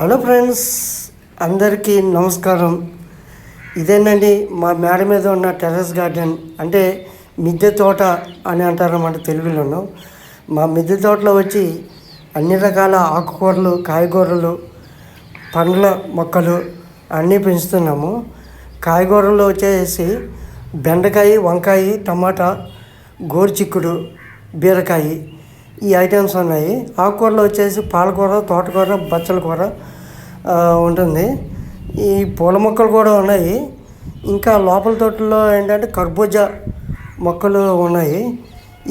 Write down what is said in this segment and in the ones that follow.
Hello friends అందరికీ నమస్కారం. ఇదేనండి మా మేడ మీద ఉన్న టెర్రస్ గార్డెన్ అంటే మిద్దె తోట అని అంటారన్నమాట తెలుగులోనూ. తెలుగులోను మా మిద్దె తోటలో వచ్చి అన్ని రకాల ఆకుకూరలు కాయగూరలు పండ్ల మొక్కలు అన్నీ పెంచుతున్నాము. కాయగూరలు వచ్చేసి బెండకాయ వంకాయ టమాటా గోరుచిక్కుడు బీరకాయ ఈ ఐటమ్స్ ఉన్నాయి. ఆకుకూరలు వచ్చేసి పాలకూర తోటకూర బచ్చల కూర ఉంటుంది. ఈ పూల మొక్కలు కూడా ఉన్నాయి. ఇంకా లోపల తోటలో ఏంటంటే కర్బూజా మొక్కలు ఉన్నాయి.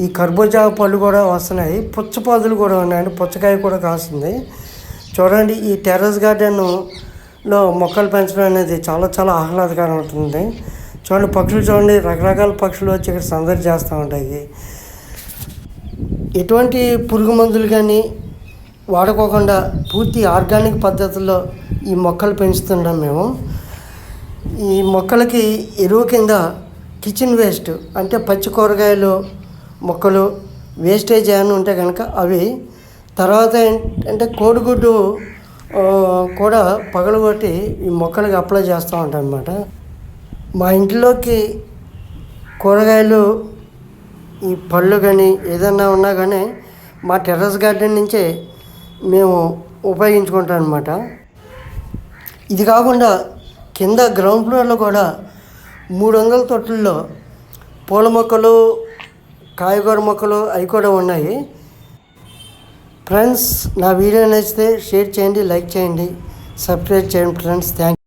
ఈ కర్బూజా పళ్ళు కూడా వస్తున్నాయి. పుచ్చపాదులు కూడా ఉన్నాయండి పుచ్చకాయ కూడా కాస్తుంది. చూడండి ఈ టెర్రస్ గార్డెన్లో మొక్కలు పెంచడం అనేది చాలా చాలా ఆహ్లాదకరం ఉంటుంది. చూడండి పక్షులు చూడండి. రకరకాల పక్షులు వచ్చి ఇక్కడ సందడి చేస్తూ ఉంటాయి. ఎటువంటి పురుగు మందులు కానీ వాడుకోకుండా పూర్తి ఆర్గానిక్ పద్ధతుల్లో ఈ మొక్కలు పెంచుతున్నాం మేము. ఈ మొక్కలకి ఎరువు కింద కిచెన్ వేస్ట్ అంటే పచ్చి కూరగాయలు మొక్కలు వేస్టేజ్ ఏమైనా ఉంటే కనుక అవి తర్వాత అంటే కోడిగుడ్డు కూడా పగలగొట్టి ఈ మొక్కలకి అప్లై చేస్తూ ఉంటాం అన్నమాట మా ఇంట్లోకి కూరగాయలు ఈ పళ్ళు కానీ ఏదన్నా ఉన్నా కానీ మా టెర్రస్ గార్డెన్ నుంచే మేము ఉపయోగించుకుంటాం అనమాట ఇది కాకుండా కింద గ్రౌండ్ ఫ్లోర్లో కూడా మూడు వందల తొట్టుల్లో పూల మొక్కలు కాయగూర మొక్కలు అవి కూడా ఉన్నాయి. ఫ్రెండ్స్ నా వీడియో నచ్చితే షేర్ చేయండి లైక్ చేయండి సబ్స్క్రైబ్ చేయండి ఫ్రెండ్స్. థ్యాంక్